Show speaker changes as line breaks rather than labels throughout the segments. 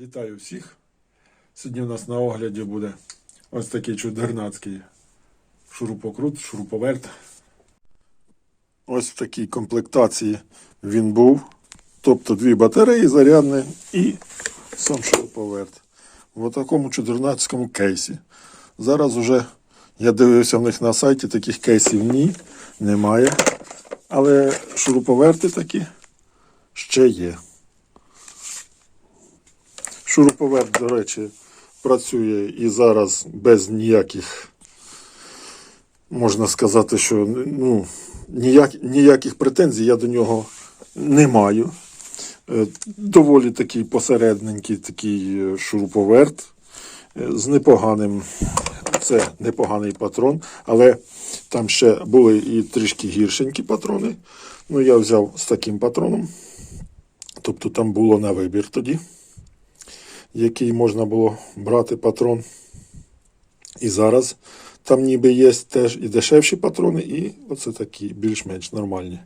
Вітаю всіх. Сьогодні у нас на огляді буде ось такий чудернацький шурупокрут, шуруповерт. Ось в такій комплектації він був. Тобто дві батареї зарядні і сам шуруповерт. В такому чудернацькому кейсі. Зараз уже я дивився в них на сайті, таких кейсів ні, немає. Але шуруповерти такі ще є. Шуруповерт, до речі, працює і зараз без ніяких, можна сказати, що ну, ніяк, ніяких претензій я до нього не маю. Е, Доволі такий посередненький такий е, шуруповерт е, з непоганим, це непоганий патрон, але там ще були і трішки гіршенькі патрони. Ну, я взяв з таким патроном. Тобто там було на вибір тоді який можна було брати патрон. І зараз там ніби є теж і дешевші патрони, і оце такі більш-менш нормальні.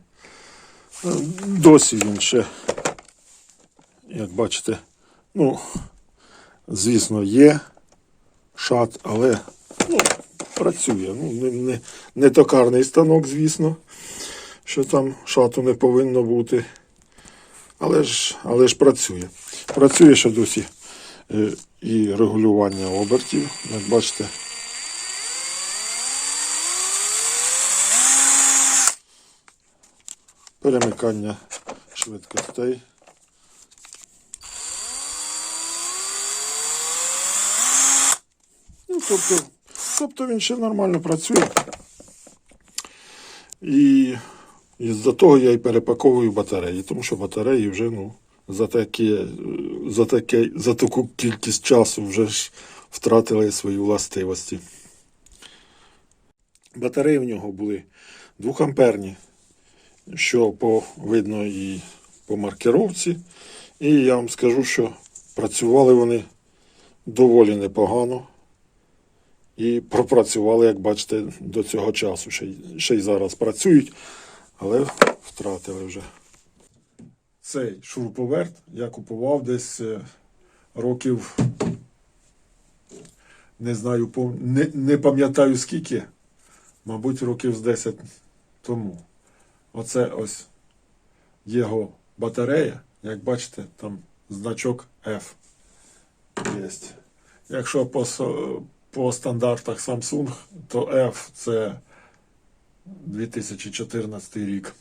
Е, Досі він ще, як бачите, ну, звісно, є шат, але ну, працює. Ну, не, не, не токарний станок, звісно, що там шату не повинно бути. Але ж, але ж працює. Працює ще досі і регулювання обертів, як бачите. Перемикання швидкостей. Ну, тобто, тобто він ще нормально працює. І із-за того я і перепаковую батареї, тому що батареї вже ну, за, таке, за, таке, за таку кількість часу вже ж втратили свої властивості. Батареї в нього були 2 амперні, що по, видно і по маркировці. І я вам скажу, що працювали вони доволі непогано. І пропрацювали, як бачите, до цього часу. Ще, ще й зараз працюють, але втратили вже. Цей шуруповерт я купував десь е, років, не знаю, не, не пам'ятаю скільки, мабуть, років з 10 тому. Оце ось його батарея. Як бачите, там значок F є. Якщо по, по стандартах Samsung, то F це 2014 рік.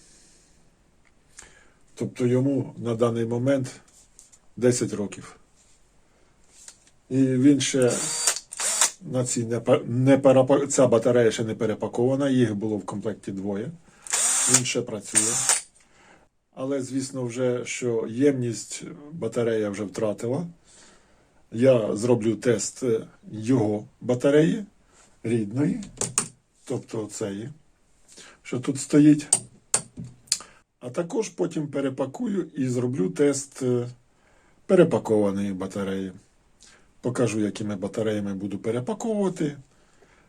Тобто йому на даний момент 10 років. І він ще на цій не, не перепа- ця батарея ще не перепакована, їх було в комплекті двоє. Він ще працює. Але, звісно, вже що ємність батарея вже втратила. Я зроблю тест е, його батареї рідної, тобто цієї, що тут стоїть. А також потім перепакую і зроблю тест е, перепакованої батареї. Покажу, якими батареями буду перепаковувати.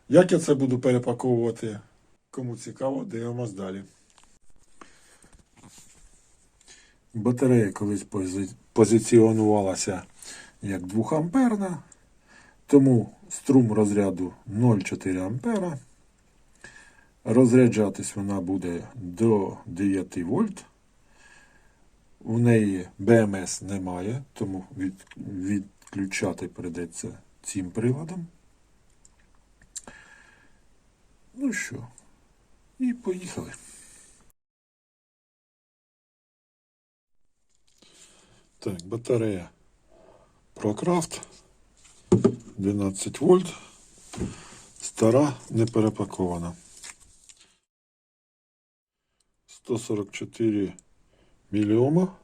Як я це буду перепаковувати? Кому цікаво, дивимось далі. Батарея колись пози- позиціонувалася як 2 амперна, тому струм розряду 0,4 ампера. Розряджатись вона буде до 9 вольт. У неї БМС немає, тому від, відключати придеться цим приладом. Ну що, і поїхали. Так, батарея ProCraft 12 вольт. Стара, не перепакована. 144 миллиома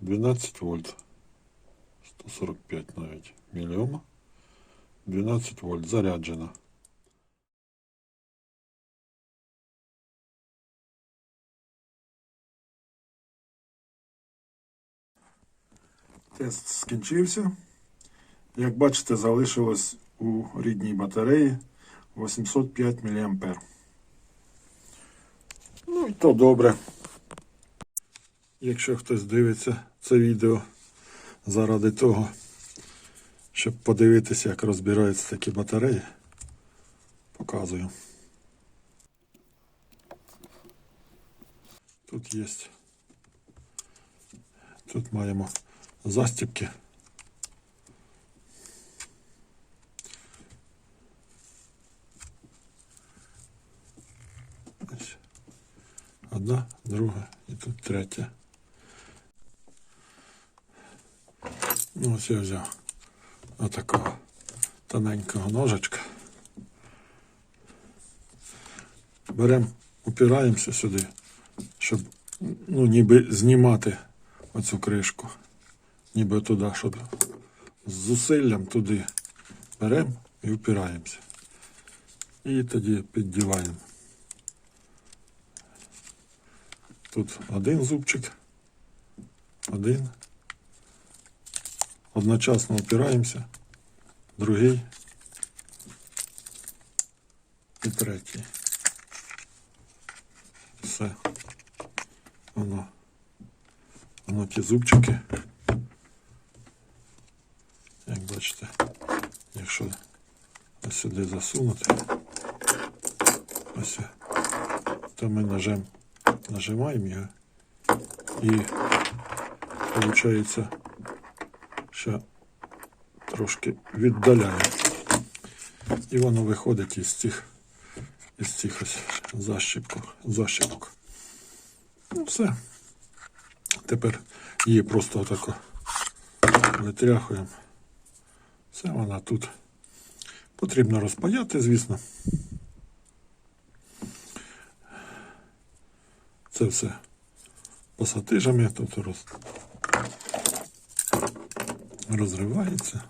12 вольт. 145 навіть мільйома 12 вольт. Заряджена тест скінчився. Як бачите залишилось у рідній батареї 805 мА І то добре. Якщо хтось дивиться це відео заради того, щоб подивитися, як розбираються такі батареї. Показую. Тут є. Тут маємо застібки. Одна, друга і тут третя. Ну, ось я взяв отакого тоненького ножичка. Беремо, упираємося сюди, щоб ну, ніби знімати оцю кришку. Ніби туди, щоб з зусиллям туди беремо і впираємося. І тоді піддіваємо. Тут один зубчик, один. Одночасно опираємося, другий і третій. Все. Воно. Воно ті зубчики. Як бачите, якщо ось сюди засунути, ось, то ми ножем нажимаємо його і виходить, що трошки віддаляє. І воно виходить із цих із цих ось защіпок. Ну все. Тепер її просто отако витряхуємо. Все вона тут. Потрібно розпаяти, звісно. Це все пасатижами тут роз... розривається.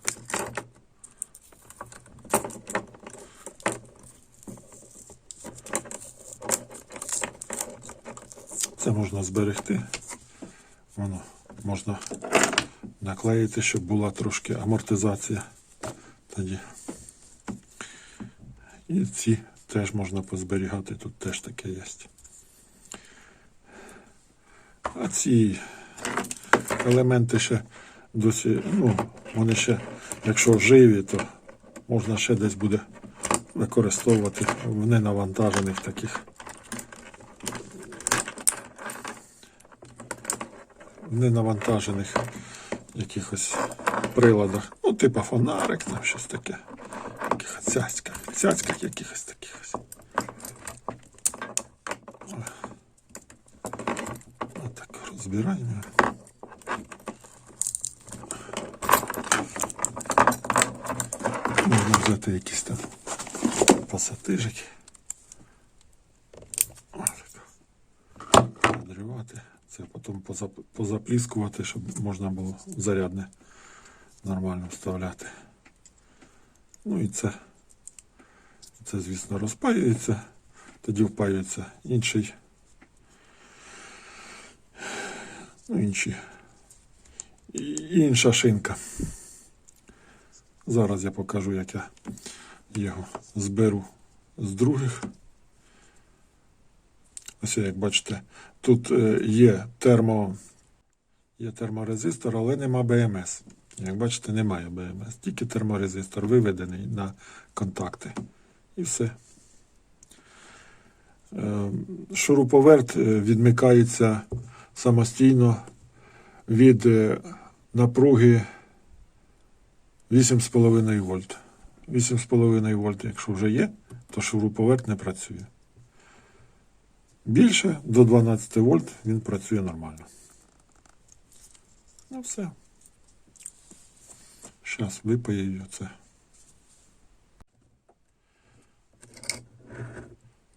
Це можна зберегти. Воно можна наклеїти, щоб була трошки амортизація тоді. І ці теж можна позберігати, тут теж таке є. А ці елементи ще досі, ну, вони ще, якщо живі, то можна ще десь буде використовувати в ненавантажених таких. Ненавантажених якихось приладах. Ну, типу фонарик, там щось таке. Якихось цяцьках, цяцьках якихось таких. Розбираємо. Можна взяти якісь там пасатижики. Отак. Подривати. Це потім позап- позапліскувати, щоб можна було зарядне нормально вставляти. Ну і це, це звісно, розпаюється, тоді впаюється інший. Ну, інші. Інша шинка. Зараз я покажу, як я його зберу з других. Ось як бачите, тут е, є термо, є терморезистор, але нема БМС. Як бачите, немає БМС, тільки терморезистор виведений на контакти. І все. Е, Шуруповерт е, відмикається самостійно від е, напруги 8,5 вольт. 8,5 вольт, якщо вже є, то шуруповерт не працює. Більше до 12 вольт він працює нормально. Ну все. Зараз випаю це.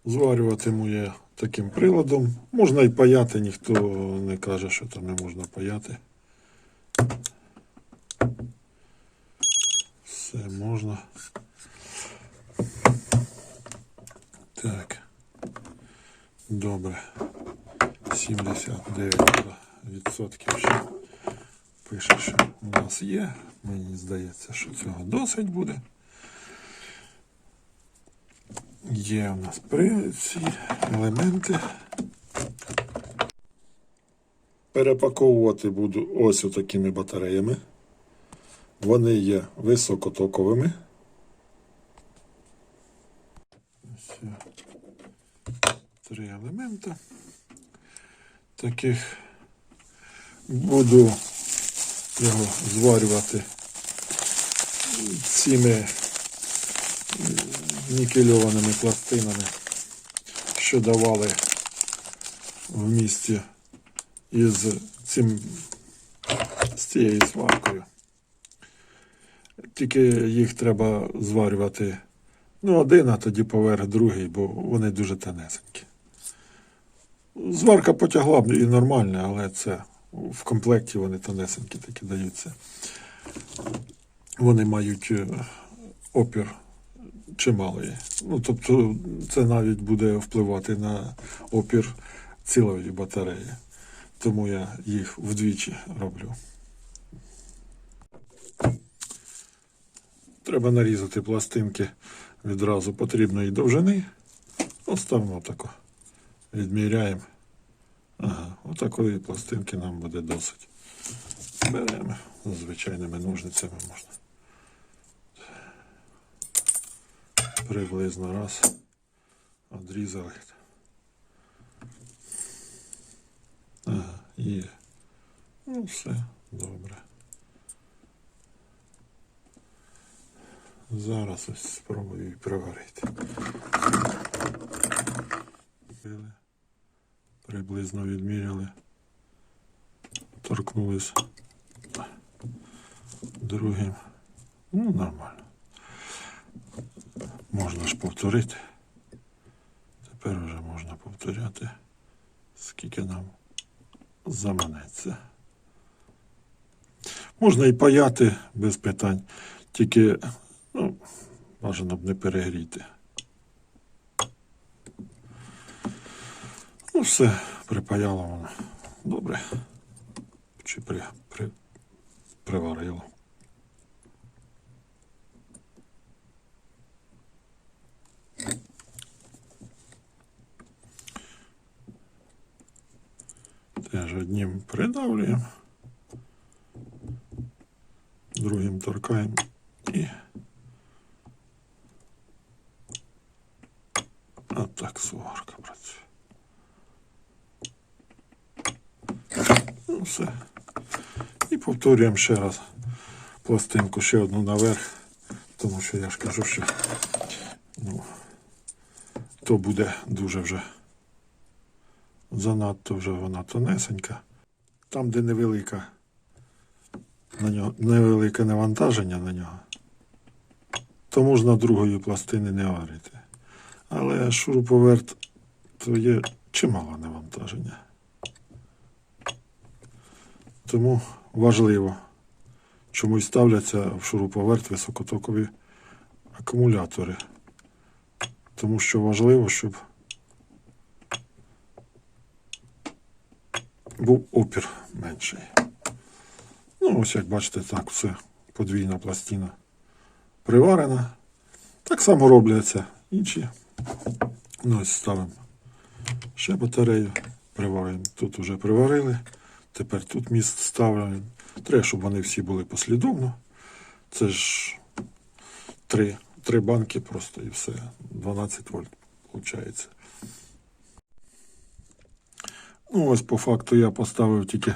Зварюватиму я таким приладом. Можна і паяти, ніхто не каже, що там не можна паяти. Все можна. Так. Добре. 79% ще пише, що у нас є. Мені здається, що цього досить буде. Є у нас при ці елементи. Перепаковувати буду ось такими батареями. Вони є високотоковими. Ось три елемента. Таких буду його зварювати цими нікельованими пластинами, що давали в місті із цим з цією сваркою. Тільки їх треба зварювати ну, один, а тоді поверх другий, бо вони дуже тонесенькі. Зварка потягла б і нормальна, але це в комплекті вони тонесенькі такі даються. Вони мають е, опір чималий. Ну, тобто, це навіть буде впливати на опір цілої батареї. Тому я їх вдвічі роблю. Треба нарізати пластинки відразу потрібної довжини. Оставимо тако. Відміряємо. Ага, отакої пластинки нам буде досить. Беремо звичайними ножницями можна. Приблизно раз. Одрізали. Ага, є. Ну, все, добре. Зараз ось спробую приварити. Приблизно відміряли. Торкнулись другим. Ну, нормально. Можна ж повторити. Тепер вже можна повторяти, скільки нам заманеться. Можна і паяти без питань, тільки ну, бажано б не перегріти. Ну, все, припаяло воно. Добре. Чи при, при, приварило. Теж одним придавлюємо, другим торкаємо і отак сварка працює. Ну, все. І повторюємо ще раз пластинку ще одну наверх, тому що я ж кажу, що ну, то буде дуже вже занадто вже вона тонесенька. Там, де невелика на нього, невелике навантаження на нього, то можна другої пластини не варити. Але шуруповерт то є чимало навантаження. Тому важливо, чому й ставляться в шуруповерт високотокові акумулятори. Тому що важливо, щоб був опір менший. Ну, ось як бачите, так, все подвійна пластина приварена. Так само робляться інші. Ну, ось ставимо ще батарею, приварюємо. Тут вже приварили. Тепер тут міст ставимо. Треба, щоб вони всі були послідовно. Це ж три, три банки просто і все. 12 вольт виходить. Ну, ось по факту я поставив тільки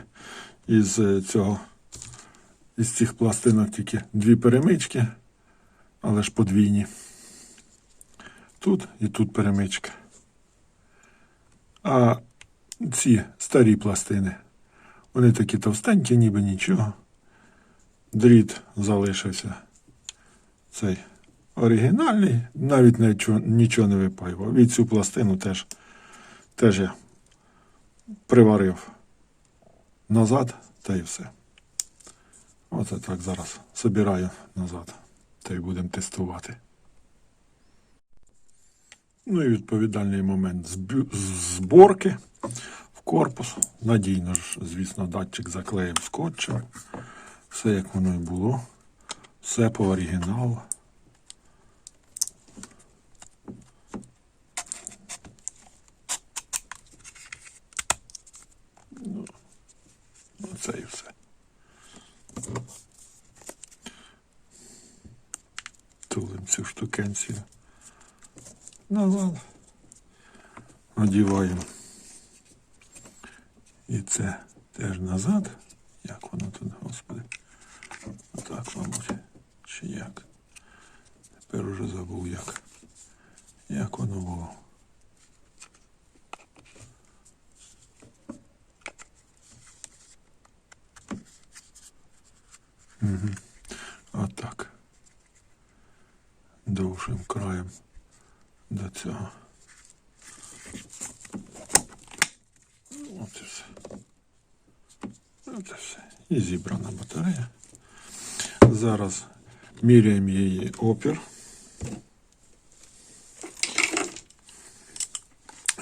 із е, цього, із цих пластинок тільки дві перемички, але ж подвійні. Тут і тут перемичка. А ці старі пластини, вони такі товстенькі, ніби нічого. Дріт залишився цей оригінальний, навіть нічого, не випаював. І цю пластину теж, теж я приварив назад та й все. Оце так зараз собираю назад та й будемо тестувати. Ну і відповідальний момент зборки в корпус. Надійно ж, звісно, датчик заклеїв скотчем. Все як воно і було. Все по оригіналу. це і все. Тулим цю штукенцію. Назад. Ну, Одіваємо. І це теж назад. Як воно тут, господи? Отак, мабуть. Чи як? Тепер уже забув як. Як воно було. Угу. Отак. Довшим краєм до цього. І все. І все. І зібрана батарея. Зараз міряємо її опір.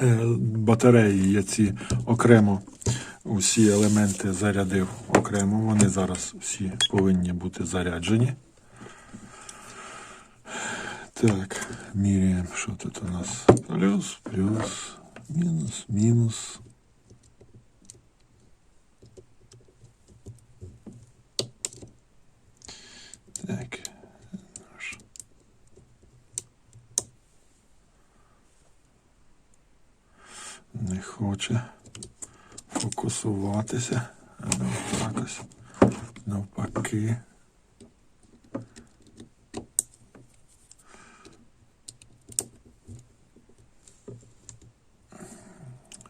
Е, Батареї я ці окремо усі елементи зарядив окремо. Вони зараз всі повинні бути заряджені. Так, міряємо, що тут у нас. Плюс, плюс, мінус, мінус. Так. Не хоче фокусуватися. А ну так ось. Навпаки.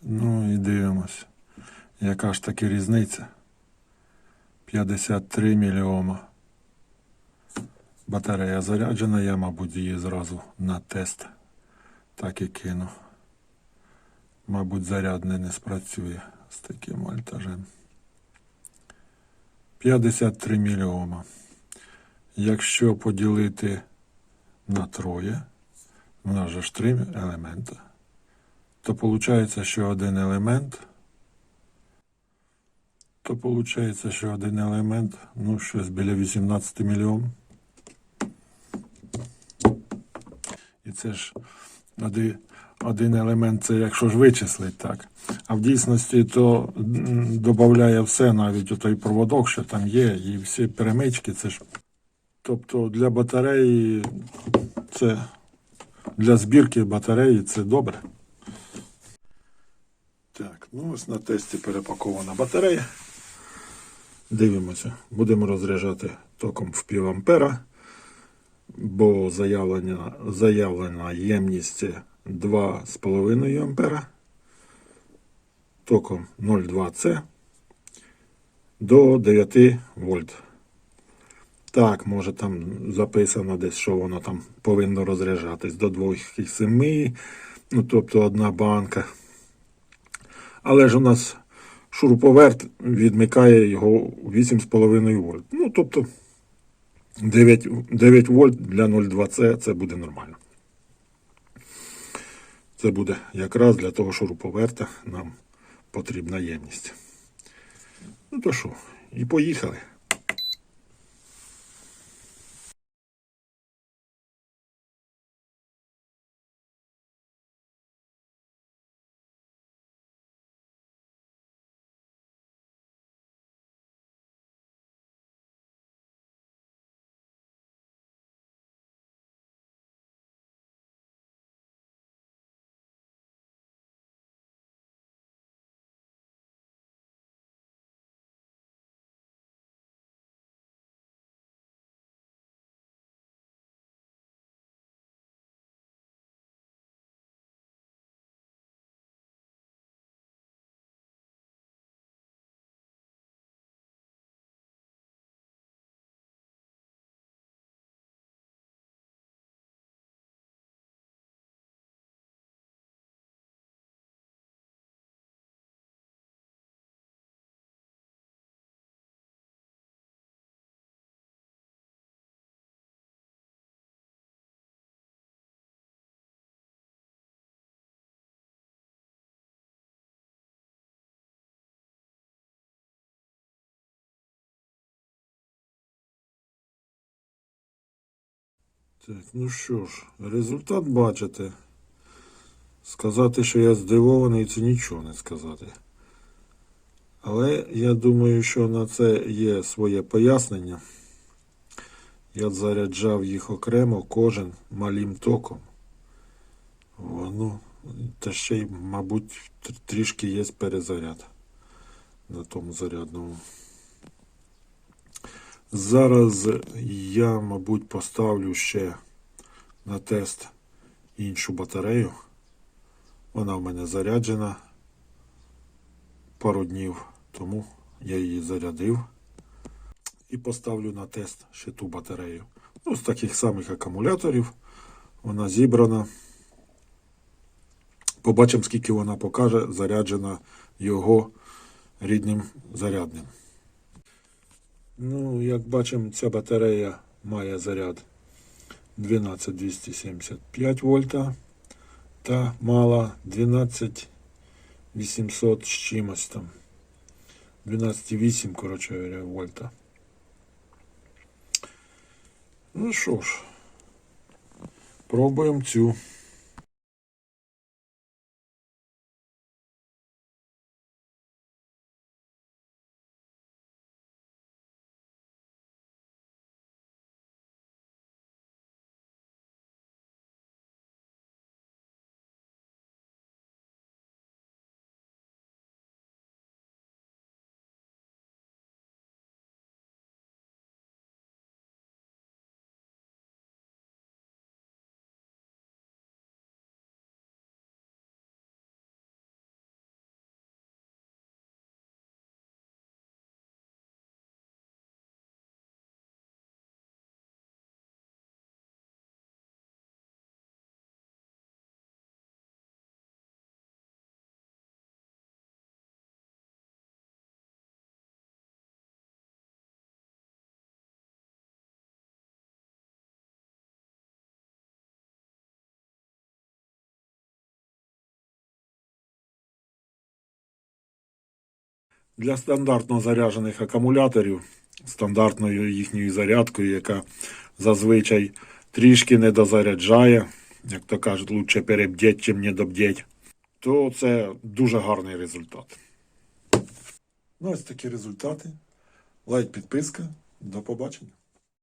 Ну і дивимось. Яка ж таки різниця? 53 мільйома. Батарея заряджена, я, мабуть, її зразу на тест так і кину. Мабуть, зарядний не спрацює з таким вольтажем. 53 мільйома. Якщо поділити на троє, у нас же ж три елемента, то виходить, що один елемент, то виходить, що один елемент, ну, щось біля 18 мільйон. І це ж один, елемент, це якщо ж вичислить так. А в дійсності то додає все, навіть той проводок, що там є, і всі перемички, це ж. Тобто для батареї це для збірки батареї це добре. Так, ну ось на тесті перепакована батарея. Дивимося, будемо розряджати током в пів ампера, бо заявлена, заявлена ємність 2,5 ампера. Током 0,2С до 9 вольт. Так, може там записано десь, що воно там повинно розряджатись до 2,7, ну тобто одна банка. Але ж у нас шуруповерт відмикає його 8,5 вольт. Ну, тобто 9, 9 вольт для 0,2С це буде нормально. Це буде якраз для того шуруповерта нам потрібна ємність. Ну то що, і поїхали. Так, ну що ж, результат бачите. Сказати, що я здивований, це нічого не сказати. Але я думаю, що на це є своє пояснення. Я заряджав їх окремо, кожен малим током. Воно, та ще й, мабуть, трішки є перезаряд на тому зарядному. Зараз я, мабуть, поставлю ще на тест іншу батарею. Вона в мене заряджена пару днів тому я її зарядив і поставлю на тест ще ту батарею. Ну, з таких самих акумуляторів вона зібрана. Побачимо, скільки вона покаже, заряджена його рідним зарядним. Ну, як бачимо, ця батарея має заряд 12275 вольта та мала 12800 з чимось там. 12,8, коротше вольта. Ну що ж, пробуємо цю. Для стандартно заряджених акумуляторів, стандартною їхньою зарядкою, яка зазвичай трішки не дозаряджає, як то кажуть, лучше перебдіть, чим не добдіть, то це дуже гарний результат. Ну, ось такі результати. Лайк, підписка. До побачення.